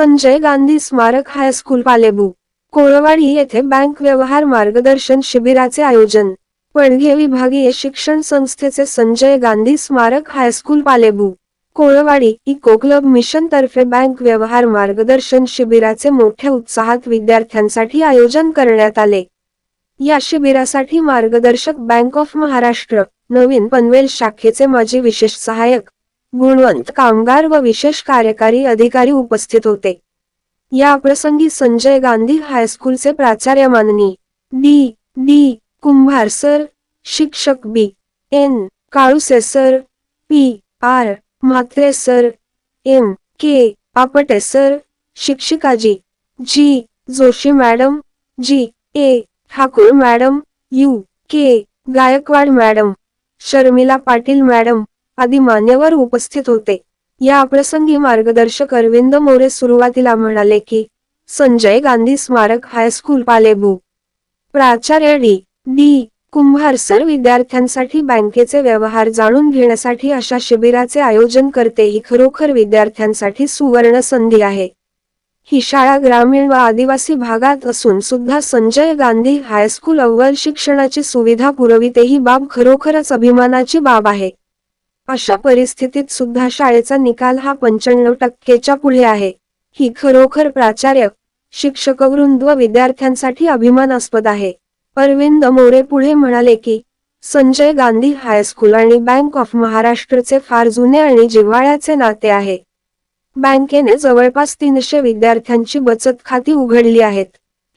संजय गांधी स्मारक हायस्कूल पालेबू कोळवाडी येथे बँक व्यवहार मार्गदर्शन शिबिराचे आयोजन. पडघे विभागीय शिक्षण संस्थेचे संजय गांधी स्मारक high school Palebu Kolwadi eco club mission तर्फे बँक व्यवहार मार्गदर्शन शिबिराचे मोठ्या उत्साहात विद्यार्थ्यांसाठी आयोजन करण्यात आले. या शिबिरासाठी मार्गदर्शक बँक ऑफ महाराष्ट्र नवीन पनवेल शाखेचे माजी विशेष सहाय्यक गुणवंत कामगार व विशेष कार्यकारी अधिकारी उपस्थित होते. या प्रसंगी संजय गांधी हायस्कूलचे प्राचार्य माननी डी. डी. कुंभार सर शिक्षक B. N. Kaluse sir P. R. Mhatre sir M. K. Apte sir शिक्षिका G. G. Joshi madam G. A. Thakur madam U. K. Gaikwad madam Sharmila Patil madam आदी मान्यवर उपस्थित होते. या प्रसंगी मार्गदर्शक अरविंद मोरे सुरुवातीला म्हणाले की संजय गांधी स्मारक हायस्कूल पालेबू प्राचार्य डी. डी. कुंभार सर विद्यार्थ्यांसाठी बँकेचे व्यवहार जाणून घेण्यासाठी अशा शिबिराचे आयोजन करते ही खरोखर विद्यार्थ्यांसाठी सुवर्ण संधी आहे. ही शाळा ग्रामीण व आदिवासी भागात असून सुद्धा संजय गांधी हायस्कूल अव्वल शिक्षणाची सुविधा पुरविते ही बाब खरोखरच अभिमानाची बाब आहे. अशा परिस्थितीत सुद्धा शाळेचा निकाल हा पंच्याण्णव टक्केच्या पुढे आहे. ही खरोखर प्राचार्य शिक्षकवृंद व विद्यार्थ्यांसाठी अभिमानास्पद आहे. अरविंद मोरे पुढे म्हणाले की संजय गांधी हायस्कूल आणि बँक ऑफ महाराष्ट्रचे फार जुने आणि जिव्हाळ्याचे नाते आहे. बँकेने जवळपास तीनशे विद्यार्थ्यांची बचत खाती उघडली आहेत.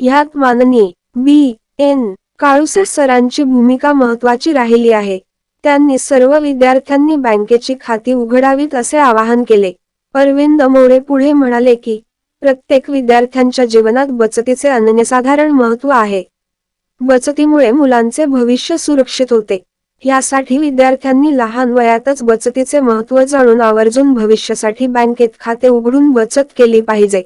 ह्यात माननीय बी. एन. काळुसे सरांची भूमिका महत्वाची राहिली आहे. त्यांनी सर्व विद्यार्थ्यांनी बँकेची खाती उघडावीत असे आवाहन केले. अरविंद मोरे पुढे म्हणाले की प्रत्येक विद्यार्थ्यांच्या जीवनात बचतीचे अनन्यसाधारण महत्त्व आहे. बचतीमुळे मुलांचे भविष्य सुरक्षित होते. यासाठी विद्यार्थ्यांनी लहान वयातच बचतीचे महत्त्व जाणून आवर्जून भविष्यासाठी बँकेत खाते उघडून बचत केली पाहिजे.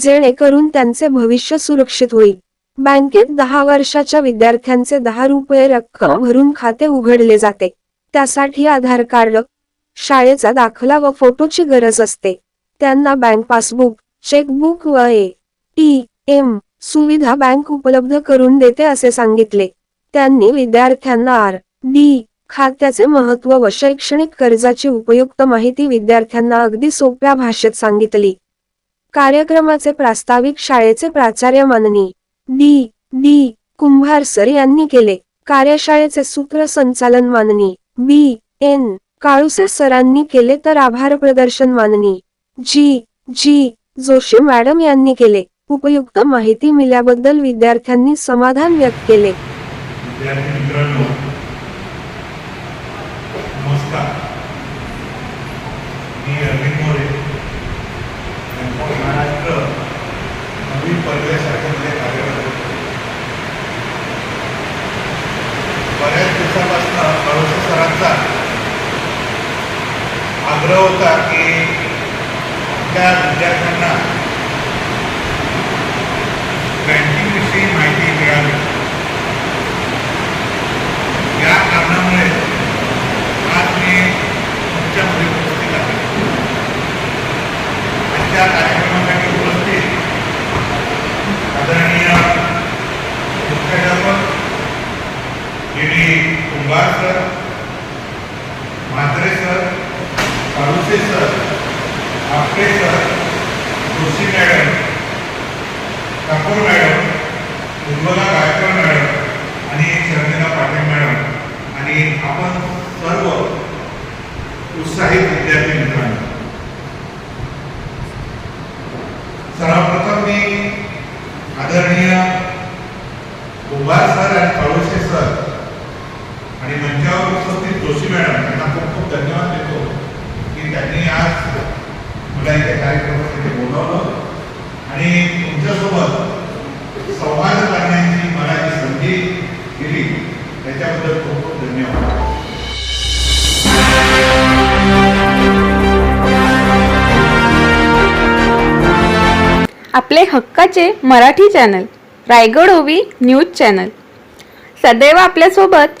जेणेकरून त्यांचे भविष्य सुरक्षित होईल. बँकेत दहा वर्षाच्या विद्यार्थ्यांचे दहा रुपये रक्कम भरून खाते उघडले जाते. त्यासाठी आधार कार्ड शाळेचा दाखला व फोटोची गरज असते. त्यांना बँक पासबुक चेकबुक व ए टी एम सुविधा बँक उपलब्ध करून देते असे सांगितले. त्यांनी विद्यार्थ्यांना आर डी खात्याचे महत्त्व व शैक्षणिक कर्जाची उपयुक्त माहिती विद्यार्थ्यांना अगदी सोप्या भाषेत सांगितली. कार्यक्रमाचे प्रास्ताविक शाळेचे प्राचार्य माननी डी डी कुंभार सर यांनी केले. कार्यशाळेचे सूत्रसंचालन माननी बी. एन. काळुसे सरांनी केले तर आभार प्रदर्शन माननी जी. जी. जोशी मॅडम यांनी केले. उपयुक्त माहिती मिळाल्याबद्दल विद्यार्थ्यांनी समाधान व्यक्त केले विद्यार्थी मित्रांनो नमस्कार मी अरविंद मोरे बँक ऑफ महाराष्ट्र नवी पदव्या शाखेमध्ये कार्यरत आहे. बऱ्याच दिवसापासून कळवसे सरांचा आग्रह होता की आपल्या विद्यार्थ्यांना बँकिंगविषयी माहिती मिळावी. या कारणामुळे आज मी तुमच्यामध्ये उपस्थित आहे. आणि त्या कार्यक्रमासाठी उपस्थित आदरणीय मुख्याध्यापक D Kumbhar sir. Mhatre sir Kaluse sir Apte sir Joshi madam Thakur madam Ujjwala Gaikwad madam आणि शर्मिला पाटील मॅडम आणि आपण सर्व उत्साहित विद्यार्थी मित्रांनो. सर्वप्रथम मी आदरणीय कुंभार सर आणि कळोशे सर आणि मंचावर उपस्थित जोशी मॅडम यांना खूप खूप धन्यवाद देतो की त्यांनी आज मला इथे कार्यक्रमासाठी बोलावलं आणि तुमच्यासोबत संवाद करण्याची मला जी संधी दिली त्याच्याबद्दल खूप खूप धन्यवाद आपले हक्काचे मराठी चॅनल रायगड ओवी न्यूज चॅनल. सदैव आपल्यासोबत